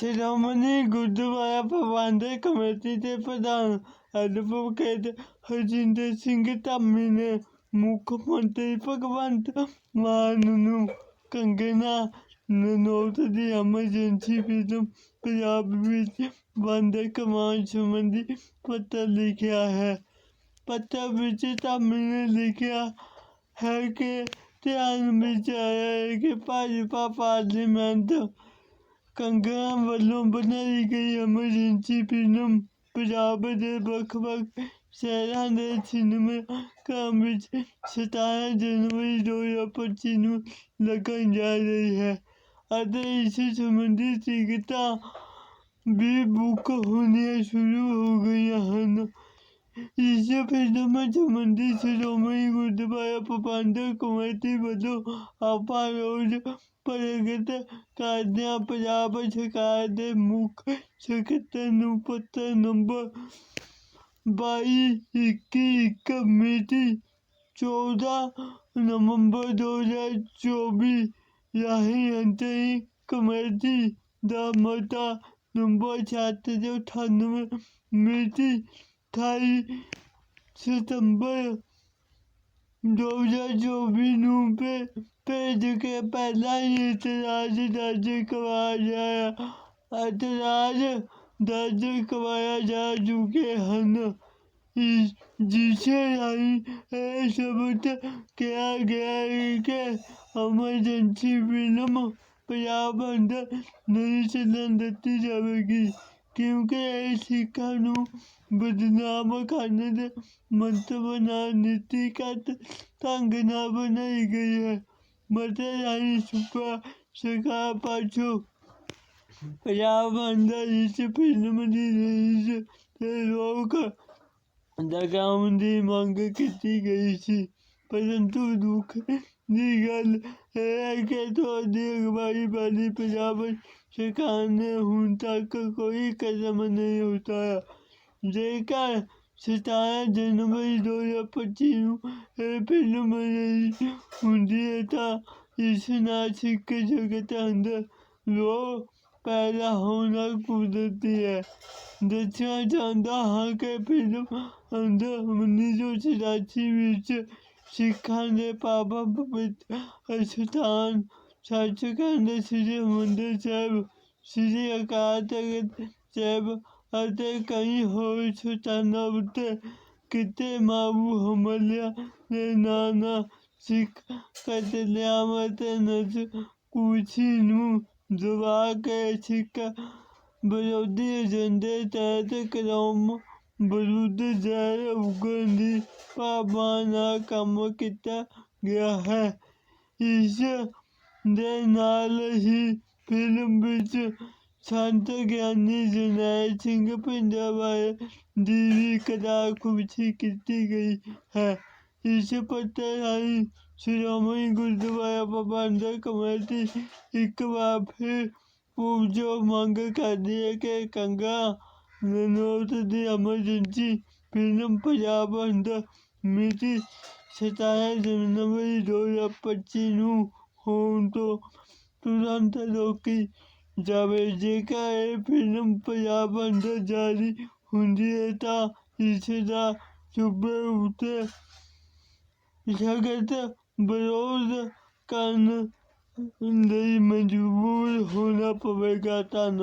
ਸ਼੍ਰੋਮਣੀ ਗੁਰਦੁਆਰਾ ਪ੍ਰਬੰਧਕ committee ਦੇ ਪ੍ਰਧਾਨ advocate Harjinder Singh Dhami ਨੇ ਮੁੱਖ ਮੰਤਰੀ ਭਗਵੰਤ ਮਾਨ ਨੂੰ ਕੰਗਨਾ ਰਣੌਤ ਦੀ ਐਮਰਜੈਂਸੀ ਫਿਲਮ ਪੰਜਾਬ ਵਿੱਚ ਬੰਦ ਕਮਾਉਣ ਸੰਬੰਧੀ ਪੱਤਰ ਲਿਖਿਆ ਹੈ। ਪੱਤਰ ਵਿੱਚ ਧਾਮੀ ਨੇ ਲਿਖਿਆ ਹੈ ਕਿ ਧਿਆਨ ਵਿੱਚ ਆਇਆ ਹੈ ਕਿ ਭਾਜਪਾ ਪਾਰਲੀਮੈਂਟ ਕੰਗਨਾ ਵੱਲੋਂ ਬਣਾਈ ਗਈ ਐਮਰਜੈਂਸੀ ਫਿਲਮ ਪੰਜਾਬ ਦੇ ਵੱਖ-ਵੱਖ ਸ਼ਹਿਰਾਂ ਦੇ ਸਿਨੇਮਾ ਘਰਾਂ ਵਿੱਚ 17 ਜਨਵਰੀ 2025 ਨੂੰ ਲੱਗਣ ਜਾ ਰਹੀ ਹੈ ਅਤੇ ਇਸ ਸੰਬੰਧੀ ਟਿਕਟਾਂ ਵੀ ਬੁੱਕ ਹੋਣੀਆਂ ਸ਼ੁਰੂ ਹੋ ਗਈਆਂ ਹਨ। ਇਸ ਫਿਲਮ ਸੰਬੰਧੀ ਸ਼੍ਰੋਮਣੀ ਗੁਰਦੁਆਰਾ ਪ੍ਰਬੰਧਕ ਕਮੇਟੀ ਵੱਲੋਂ ਆਪਾਂ ਰੋਜ਼ ਪ੍ਰਗਟ ਕਰਦਿਆਂ ਪੰਜਾਬ ਸਰਕਾਰ ਦੇ ਮੁੱਖ ਸਕੱਤਰ ਨੂੰ ਪੱਤਰ ਨੰਬਰ ਬਾਈ ਇੱਕੀ ਇੱਕ ਮਿਤੀ ਚੌਦ੍ਹਾਂ ਨਵੰਬਰ ਦੋ ਹਜ਼ਾਰ ਚੌਵੀ ਰਾਹੀਂ ਅੰਤਰੀ ਕਮੇਟੀ ਦਾ ਮਤਾ ਨੰਬਰ ਸੱਤ ਸੌ ਅਠਾਨਵੇਂ ਮਿਤੀ ਅਠਾਈ ਸਤੰਬਰ ਦੋ ਹਜ਼ਾਰ ਚੌਵੀ ਨੂੰ ਭੇ ਭੇਜ ਕੇ ਪਹਿਲਾਂ ਹੀ ਇਤਰਾਜ਼ ਦਰਜ ਕਰਵਾਇਆ ਇਤਰਾਜ਼ ਦਰਜ ਕਰਵਾਇਆ ਜਾ ਚੁੱਕੇ ਹਨ ਇਸ ਜਿਸ ਰਾਹੀਂ ਇਹ ਸਬੂਤ ਕਿਹਾ ਗਿਆ ਹੈ ਕਿ ਐਮਰਜੈਂਸੀ ਫਿਲਮ ਪੰਜਾਬ ਅੰਦਰ ਨਹੀਂ ਚੱਲਣ ਦਿੱਤੀ ਜਾਵੇਗੀ ਕਿਉਂਕਿ ਇਹ ਸਿੱਖਾਂ ਨੂੰ ਬਦਨਾਮ ਕਰਨ ਦੇ ਮੰਤਵ ਨਾਲ ਨੀਤੀਗਤ ਢੰਗ ਨਾਲ ਬਣਾਈ ਗਈ ਹੈ ਮਤੇ ਰਾਹੀਂ ਸੂਬਾ ਸਰਕਾਰ ਪਾਸੋਂ ਪੰਜਾਬ ਅੰਦਰ ਇਸ ਫਿਲਮ ਦੀ ਰਿਲੀਜ਼ ਤੇ ਰੋਕ ਲਗਾਉਣ ਦੀ ਮੰਗ ਕੀਤੀ ਗਈ ਸੀ ਪਰੰਤੂ ਦੁੱਖ ਦੀ ਗੱਲ ਇਹ ਹੈ ਕਿ ਤੁਹਾਡੀ ਅਗਵਾਈ ਵਾਲੀ ਪੰਜਾਬ ਸਰਕਾਰ ਨੇ ਹੁਣ ਤੱਕ ਕੋਈ ਕਦਮ ਨਹੀਂ ਉਠਾਇਆ। ਜੇਕਰ ਸਤਾਰਾਂ ਜਨਵਰੀ ਦੋ ਹਜ਼ਾਰ ਪੱਚੀ ਨੂੰ ਇਹ ਫਿਲਮ ਰਿਲੀਜ਼ ਹੁੰਦੀ ਹੈ, ਤਾਂ ਇਸ ਨਾਲ ਸਿੱਖ ਜਗਤ ਅੰਦਰ ਰੋਹ ਪੈਦਾ ਹੋਣਾ ਕੁਦਰਤੀ ਹੈ। ਦੱਸਿਆ ਜਾਂਦਾ ਹਾਂ ਕਿ ਫਿਲਮ ਅੰਦਰ ਉੱਨੀ ਸੌ ਚੁਰਾਸੀ ਵਿੱਚ ਸਿੱਖਾਂ ਦੇ ਪਾਪਾ ਪਵਿੱਤਰ ਅਸਥਾਨ ਸੱਚਖੰਡ ਸ੍ਰੀ ਹਰਿਮੰਦਰ ਸਾਹਿਬ ਸ੍ਰੀ ਅਕਾਲ ਤਖਤ ਸਾਹਿਬ ਅਤੇ ਕਈ ਹੋਰ ਸਥਾਨਾਂ ਉੱਤੇ ਕਿਤੇ ਮਾਰੂ ਹਮਲਿਆਂ ਦੇ ਨਾਂ ਨਾਲ ਸਿੱਖ ਕਤਲੇਆਮ ਅਤੇ ਨਜ਼ ਕੂਚੀ ਨੂੰ ਦਬਾ ਕੇ ਸਿੱਖ ਵਿਰੋਧੀ ਏਜੰਡੇ ਤਹਿਤ ਕੌਮ ਵਿਰੁੱਧ ਜ਼ਹਿਰ ਉਗਣ ਦੀ ਭਾਵਨਾ ਨਾਲ ਕੰਮ ਕੀਤਾ ਗਿਆ ਹੈ ਇਸ ਦੇ ਨਾਲ ਹੀ ਫਿਲਮ ਵਿੱਚ ਸੰਤ ਗਿਆਨੀ ਜਰਨੈਲ ਸਿੰਘ ਭਿੰਡਰਾਂਵਾਲੇ ਦੀ ਵੀ ਕਲਾਖੁਸ਼ੀ ਕੀਤੀ ਗਈ ਹੈ ਇਸ ਪੱਤਰ ਰਾਹੀਂ ਸ਼੍ਰੋਮਣੀ ਗੁਰਦੁਆਰਾ ਪ੍ਰਬੰਧਕ ਕਮੇਟੀ ਇੱਕ ਵਾਰ ਫਿਰ ਪੁਰਜੋਰ ਮੰਗ ਕਰਦੀ ਹੈ ਕਿ ਕੰਗਨਾ ਰਣੌਤ ਦੀ ਐਮਰਜੈਂਸੀ ਫਿਲਮ ਪੰਜਾਬ ਅੰਦਰ ਮਿਤੀ ਸਤਾਰਾਂ ਜਨਵਰੀ ਦੋ ਹਜ਼ਾਰ ਪੱਚੀ ਨੂੰ ਹੋਣ ਤੋਂ ਤੁਰੰਤ ਰੋਕੀ ਜਾਵੇ। ਜੇਕਰ ਇਹ ਫਿਲਮ ਪੰਜਾਬ ਅੰਦਰ ਜਾਰੀ ਹੁੰਦੀ ਹੈ ਤਾਂ ਇਸ ਦਾ ਸੂਬੇ ਉੱਤੇ ਸਖਤ ਵਿਰੋਧ ਕਰਨ ਲਈ ਮਜਬੂਰ ਹੋਣਾ ਪਵੇਗਾ। ਧੰਨਵਾਦ।